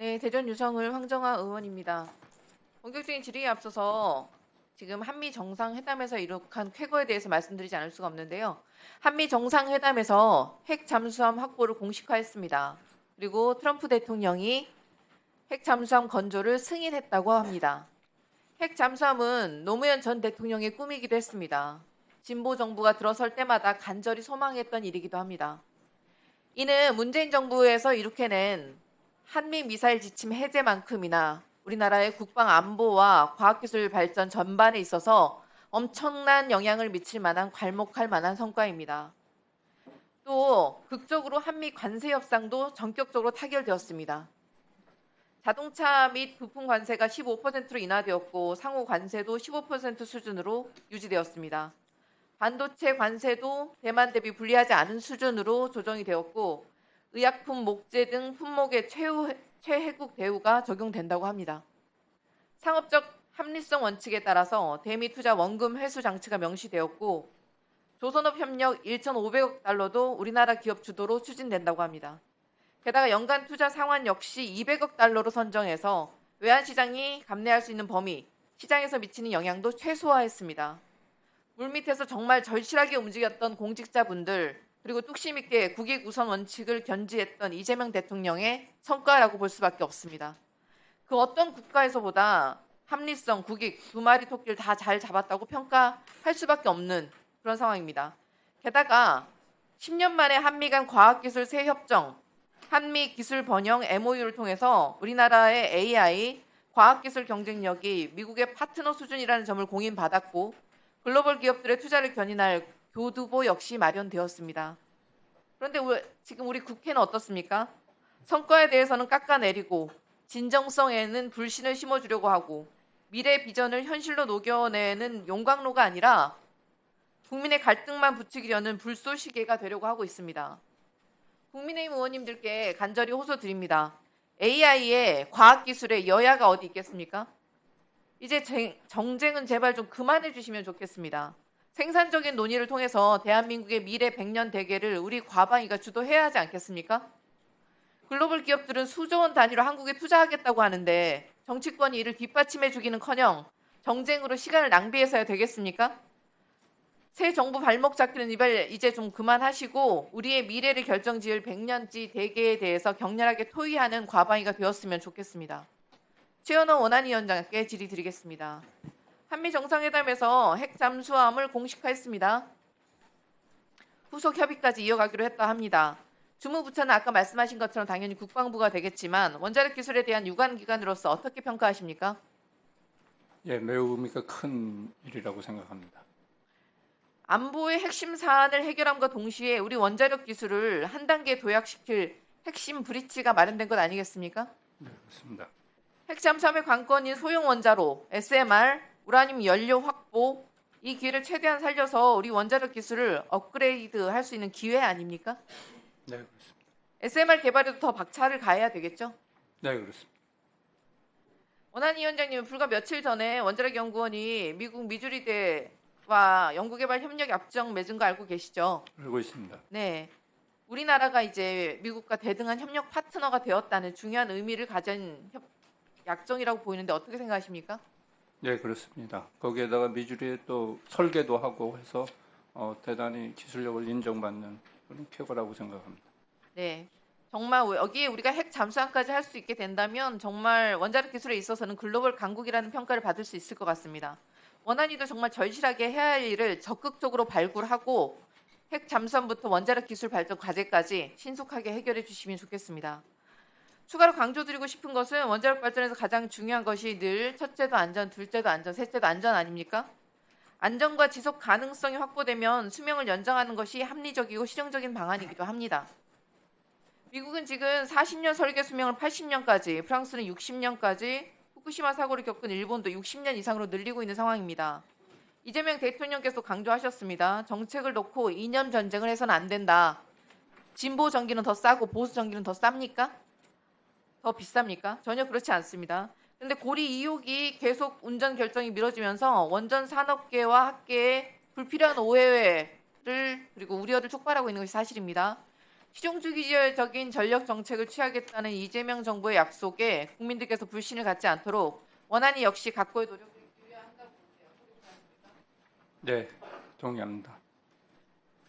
네, 대전 유성을 황정아 의원입니다. 본격적인 질의에 앞서서 지금 한미 정상회담에서 이룩한 쾌거에 대해서 말씀드리지 않을 수가 없는데요. 한미 정상회담에서 핵 잠수함 확보를 공식화했습니다. 그리고 트럼프 대통령이 핵 잠수함 건조를 승인했다고 합니다. 핵 잠수함은 노무현 전 대통령의 꿈이기도 했습니다. 진보 정부가 들어설 때마다 간절히 소망했던 일이기도 합니다. 이는 문재인 정부에서 이룩해낸 한미 미사일 지침 해제만큼이나 우리나라의 국방 안보와 과학기술 발전 전반에 있어서 엄청난 영향을 미칠 만한 괄목할 만한 성과입니다. 또 극적으로 한미 관세 협상도 전격적으로 타결되었습니다. 자동차 및 부품 관세가 15%로 인하되었고 상호 관세도 15% 수준으로 유지되었습니다. 반도체 관세도 대만 대비 불리하지 않은 수준으로 조정이 되었고 의약품, 목재 등 품목의 최후, 최혜국 대우가 적용된다고 합니다. 상업적 합리성 원칙에 따라서 대미 투자 원금 회수 장치가 명시되었고 조선업 협력 1,500억 달러도 우리나라 기업 주도로 추진된다고 합니다. 게다가 연간 투자 상환 역시 200억 달러로 선정해서 외환 시장이 감내할 수 있는 범위, 시장에서 미치는 영향도 최소화했습니다. 물밑에서 정말 절실하게 움직였던 공직자분들 그리고 뚝심 있게 국익 우선 원칙을 견지했던 이재명 대통령의 성과라고 볼 수밖에 없습니다. 그 어떤 국가에서보다 합리성, 국익 두 마리 토끼를 다 잘 잡았다고 평가할 수밖에 없는 그런 상황입니다. 게다가 10년 만에 한미 간 과학기술 새 협정, 한미 기술 번영 MOU를 통해서 우리나라의 AI 과학기술 경쟁력이 미국의 파트너 수준이라는 점을 공인받았고 글로벌 기업들의 투자를 견인할 교두보 역시 마련되었습니다. 그런데 우- 지금 우리 국회는 어떻습니까? 성과에 대해서는 깎아내리고 진정성에는 불신을 심어주려고 하고 미래 비전을 현실로 녹여내는 용광로가 아니라 국민의 갈등만 부추기려는 불쏘시개가 되려고 하고 있습니다. 국민의힘 의원님들께 간절히 호소드립니다. AI의 과학기술에 여야가 어디 있겠습니까? 이제 쟁- 정쟁은 제발 좀 그만해 주시면 좋겠습니다. 생산적인 논의를 통해서 대한민국의 미래 100년 대계를 우리 과방위가 주도해야 하지 않겠습니까? 글로벌 기업들은 수조 원 단위로 한국에 투자하겠다고 하는데 정치권이 이를 뒷받침해 주기는커녕 정쟁으로 시간을 낭비해서야 되겠습니까? 새 정부 발목 잡기는 이발 이제 좀 그만하시고 우리의 미래를 결정지을 100년지 대계에 대해서 격렬하게 토의하는 과방위가 되었으면 좋겠습니다. 최현호 원안위원장께 질의드리겠습니다. 한미 정상회담에서 핵 잠수함을 공식화했습니다. 후속 협의까지 이어가기로 했다 합니다. 주무부처는 아까 말씀하신 것처럼 당연히 국방부가 되겠지만 원자력 기술에 대한 유관 기관으로서 어떻게 평가하십니까? 예, 매우 의미가 큰 일이라고 생각합니다. 안보의 핵심 사안을 해결함과 동시에 우리 원자력 기술을 한 단계 도약시킬 핵심 브릿지가 마련된 것 아니겠습니까? 네, 그렇습니다. 핵잠수함의 관건인 소형 원자로, SMR, 우라늄 연료 확보 이 기회를 최대한 살려서 우리 원자력 기술을 업그레이드 할 수 있는 기회 아닙니까? 네, 그렇습니다. SMR 개발에도 더 박차를 가해야 되겠죠? 네, 그렇습니다. 원한희 위원장님 불과 며칠 전에 원자력 연구원이 미국 미주리대와 연구개발 협력 약정 맺은 거 알고 계시죠? 알고 있습니다. 네. 우리나라가 이제 미국과 대등한 협력 파트너가 되었다는 중요한 의미를 가진 협- 약정이라고 보이는데 어떻게 생각하십니까? 네, 그렇습니다. 거기에다가 미주리에 또 설계도 하고 해서 어, 대단히 기술력을 인정받는 그런 쾌거라고 생각합니다. 네. 정말 여기에 우리가 핵 잠수함까지 할 수 있게 된다면 정말 원자력 기술에 있어서는 글로벌 강국이라는 평가를 받을 수 있을 것 같습니다. 원안이도 정말 절실하게 해야 할 일을 적극적으로 발굴하고 핵 잠수함부터 원자력 기술 발전 과제까지 신속하게 해결해 주시면 좋겠습니다. 추가로 강조드리고 싶은 것은 원자력 발전에서 가장 중요한 것이 늘 첫째도 안전, 둘째도 안전, 셋째도 안전 아닙니까? 안전과 지속 가능성이 확보되면 수명을 연장하는 것이 합리적이고 실용적인 방안이기도 합니다. 미국은 지금 40년 설계 수명을 80년까지, 프랑스는 60년까지, 후쿠시마 사고를 겪은 일본도 60년 이상으로 늘리고 있는 상황입니다. 이재명 대통령께서 강조하셨습니다. 정책을 놓고 이념 전쟁을 해서는 안 된다. 진보 전기는 더 싸고 보수 전기는 더 쌉니까? 더 비쌉니까? 전혀 그렇지 않습니다. 그런데 고리 2호기 계속 운전 결정이 미뤄지면서 원전 산업계와 학계에 불필요한 오해를 그리고 우려를 촉발하고 있는 것이 사실입니다. 실용주기적인 전력 정책을 취하겠다는 이재명 정부의 약속에 국민들께서 불신을 갖지 않도록 원안이 역시 각고의 노력을 기울여야 한다고 보세요. 네, 동의합니다.